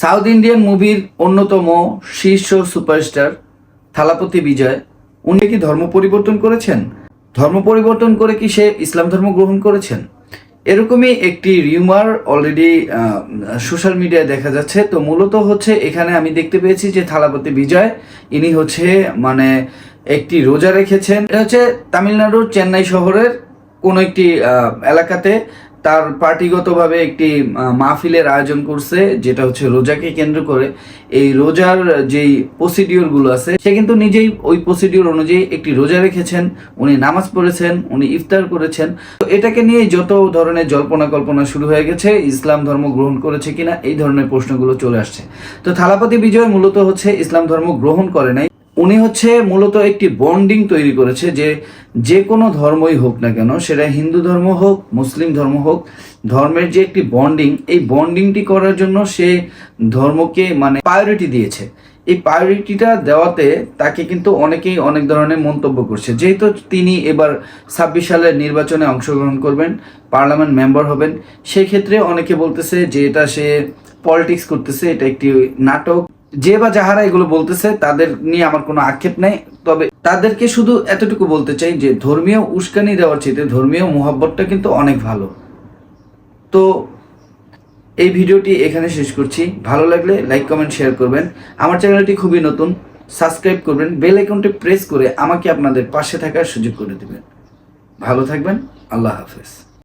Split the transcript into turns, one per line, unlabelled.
South Indian মুভির অন্যতম শীর্ষ সুপারস্টার থালাপতি বিজয়, উনি কি ধর্ম পরিবর্তন করেছেন? ধর্ম পরিবর্তন করে কি সে ইসলাম ধর্ম গ্রহণ করেছেন? এরকমই একটি রিউমার অলরেডি সোশ্যাল মিডিয়ায় দেখা যাচ্ছে। তো মূলত হচ্ছে এখানে আমি দেখতে পেয়েছি যে থালাপতি বিজয়, ইনি হচ্ছে মানে একটি রোজা রেখেছেন। এটা হচ্ছে তামিলনাড়ুর চেন্নাই শহরের কোনো একটি এলাকাতে তার পার্টিগতভাবে একটি মাহফিলের আয়োজন করছে, যেটা হচ্ছে রোজাকে কেন্দ্র করে। এই রোজার যেই প্রসিডিওরগুলো আছে, সে কিন্তু নিজেই ওই প্রসিডিওর অনুযায়ী একটি রোজা রেখেছেন, উনি নামাজ পড়েছেন, উনি ইফতার করেছেন। তো এটাকে নিয়ে যত ধরনের জল্পনা কল্পনা শুরু হয়ে গেছে, ইসলাম ধর্ম গ্রহণ করেছে কিনা, এই ধরনের প্রশ্নগুলো চলে আসছে। তো থালাপতি বিজয় মূলত হচ্ছে ইসলাম ধর্ম গ্রহণ করে নাই। উনি হচ্ছে মূলত একটি বন্ডিং তৈরি করেছে যে যে কোনো ধর্মই হোক না কেন, সেটা হিন্দু ধর্ম হোক, মুসলিম ধর্ম হোক, ধর্মের যে একটি বন্ডিং, এই বন্ডিংটি করার জন্য সে ধর্মকে মানে প্রায়োরিটি দিয়েছে। এই প্রায়োরিটিটা দেওয়াতে তাকে কিন্তু অনেকেই অনেক ধরনের মন্তব্য করছে। যেহেতু তিনি এবার ছাব্বিশ সালের নির্বাচনে অংশগ্রহণ করবেন, পার্লামেন্ট মেম্বার হবেন, সেক্ষেত্রে অনেকে বলতেছে যে এটা সে পলিটিক্স করতেছে, এটা একটি নাটক। যে বা যাহারা এগুলো বলতেছে, তাদের নিয়ে আমার কোনো আক্ষেপ নেই। তবে তাদেরকে শুধু এতটুকু বলতে চাই যে, ধর্মীয় উস্কানি দেওয়ার চেয়ে ধর্মীয় মোহাব্বতটা কিন্তু অনেক ভালো। তো এই ভিডিওটি এখানে শেষ করছি। ভালো লাগলে লাইক, কমেন্ট, শেয়ার করবেন। আমার চ্যানেলটি খুবই নতুন, সাবস্ক্রাইব করবেন, বেল আইকনটি প্রেস করে আমাকে আপনাদের পাশে থাকার সুযোগ করে দেবেন। ভালো থাকবেন, আল্লাহ হাফেজ।